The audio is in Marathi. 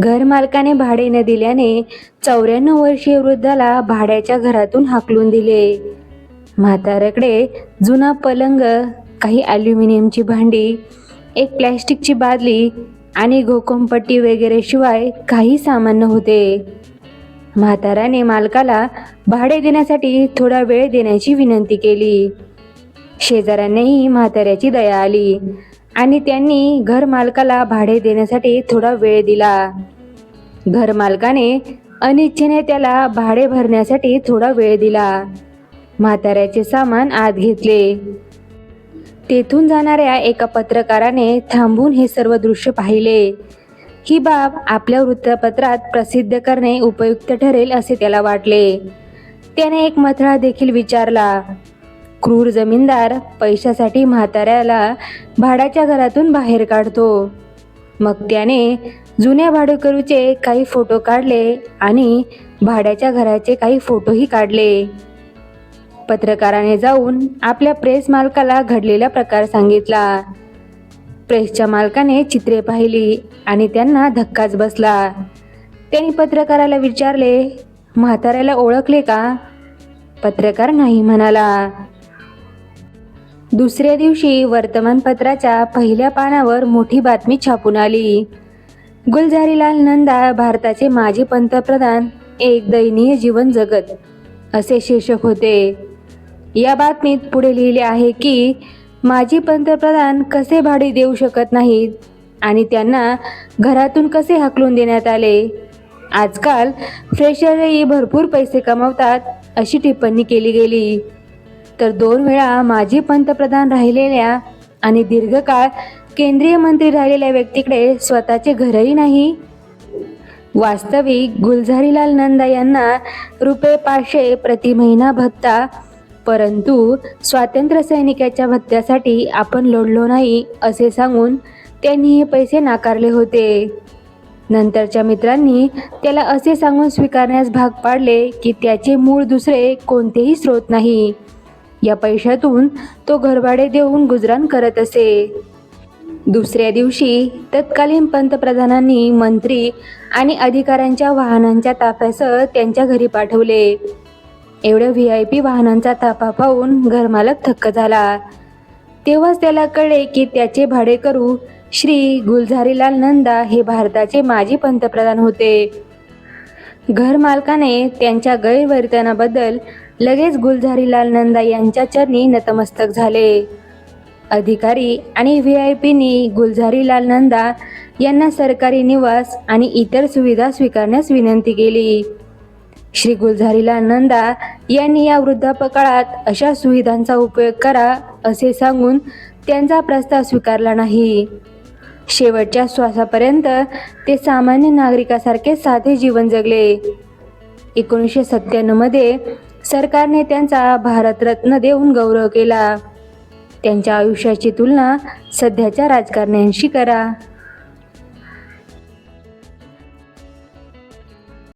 घरमालकाने भाडे न दिल्याने चौऱ्याण्णव वर्षीय वृद्धाला भाड्याच्या घरातून हाकलून दिले. म्हाताऱ्याकडे जुना पलंग काही ॲल्युमिनियमची भांडी एक प्लॅस्टिकची बादली आणि घोकमपट्टी वगैरे शिवाय काही सामान नव्हते. म्हाताऱ्याने मालकाला भाडे देण्यासाठी थोडा वेळ देण्याची विनंती केली. शेजाऱ्यांनाही म्हाताऱ्याची दया आली. आणि त्यांनी घरमालकाला भाडे देण्यासाठी थोडा वेळ दिला. घरमालकाने अनिच्छेने त्याला भाडे भरण्यासाठी थोडा वेळ दिला. म्हाताऱ्याचे सामान आत घेतले. तेथून जाणाऱ्या एका पत्रकाराने थांबून हे सर्व दृश्य पाहिले. ही बाब आपल्या वृत्तपत्रात प्रसिद्ध करणे उपयुक्त ठरेल असे त्याला वाटले. त्याने एक मथळा देखील विचारला. क्रूर जमीनदार पैशासाठी म्हाताऱ्याला भाड्याच्या घरातून बाहेर काढतो. मग त्याने जुन्या भाडेकरूचे काही फोटो काढले आणि भाड्याच्या घराचे काही फोटोही काढले. पत्रकाराने जाऊन आपल्या प्रेस मालकाला घडलेला प्रकार सांगितला. प्रेसच्या मालकाने चित्रे पाहिली आणि त्यांना धक्काच बसला. त्यांनी पत्रकाराला विचारले म्हाताऱ्याला ओळखले का? पत्रकार नाही म्हणाला. दुसऱ्या दिवशी वर्तमानपत्राच्या पहिल्या पानावर मोठी बातमी छापून आली. गुलझारीलाल नंदा भारताचे माजी पंतप्रधान एक दयनीय जीवन जगत असे शीर्षक होते. या बातमीत पुढे लिहिले आहे की माजी पंतप्रधान कसे भाडे देऊ शकत नाहीत आणि त्यांना घरातून कसे हकलून देण्यात आले? आजकाल फ्रेशरही भरपूर पैसे कमवतात अशी टिप्पणी केली गेली. तर दोन वेळा माजी पंतप्रधान राहिलेल्या आणि दीर्घकाळ केंद्रीय मंत्री राहिलेल्या व्यक्तीकडे स्वतःचे घरही नाही. वास्तविक गुलझारीलाल नंदा यांना रुपये पाचशे प्रति महिना भत्ता परंतु स्वातंत्र्य सैनिकाच्या भत्त्यासाठी आपण लढलो नाही असे सांगून त्यांनी हे पैसे नाकारले होते. नंतरच्या मित्रांनी त्याला असे सांगून स्वीकारण्यास भाग पाडले की त्याचे मूळ दुसरे कोणतेही स्रोत नाही. या पैशातून तो घरभाडे देऊन गुजराण करत असे. दुसऱ्या दिवशी तत्कालीन पंतप्रधानांनी मंत्री आणि अधिकाऱ्यांच्या वाहनांच्या ताफ्यासह त्यांच्या घरी पाठवले. एवढ्या व्ही आय पी वाहनांचा ताफा पाहून घरमालक थक्क झाला. तेव्हाच त्याला कळले की त्याचे भाडेकरू श्री गुलझारीलाल नंदा हे भारताचे माजी पंतप्रधान होते. घरमालकाने त्यांच्या गैरवर्तनाबद्दल लगेच गुलझारीलाल नंदा यांच्या चरणी नतमस्तक झाले. अधिकारी आणि व्ही आय पीनी गुलझारीलाल नंदा यांना सरकारी निवास आणि इतर सुविधा स्वीकारण्यास विनंती केली. श्री गुलझारीलाल नंदा यांनी या वृद्धापकाळात अशा सुविधांचा उपयोग करा असे सांगून त्यांचा प्रस्ताव स्वीकारला नाही. शेवटच्या श्वासापर्यंत ते सामान्य नागरिकासारखे साधे जीवन जगले. एकोणीसशे सत्त्याण्णवमध्ये सरकारने त्यांचा भारतरत्न देऊन गौरव केला. त्यांच्या आयुष्याची तुलना सध्याच्या राजकारण्यांशी करा.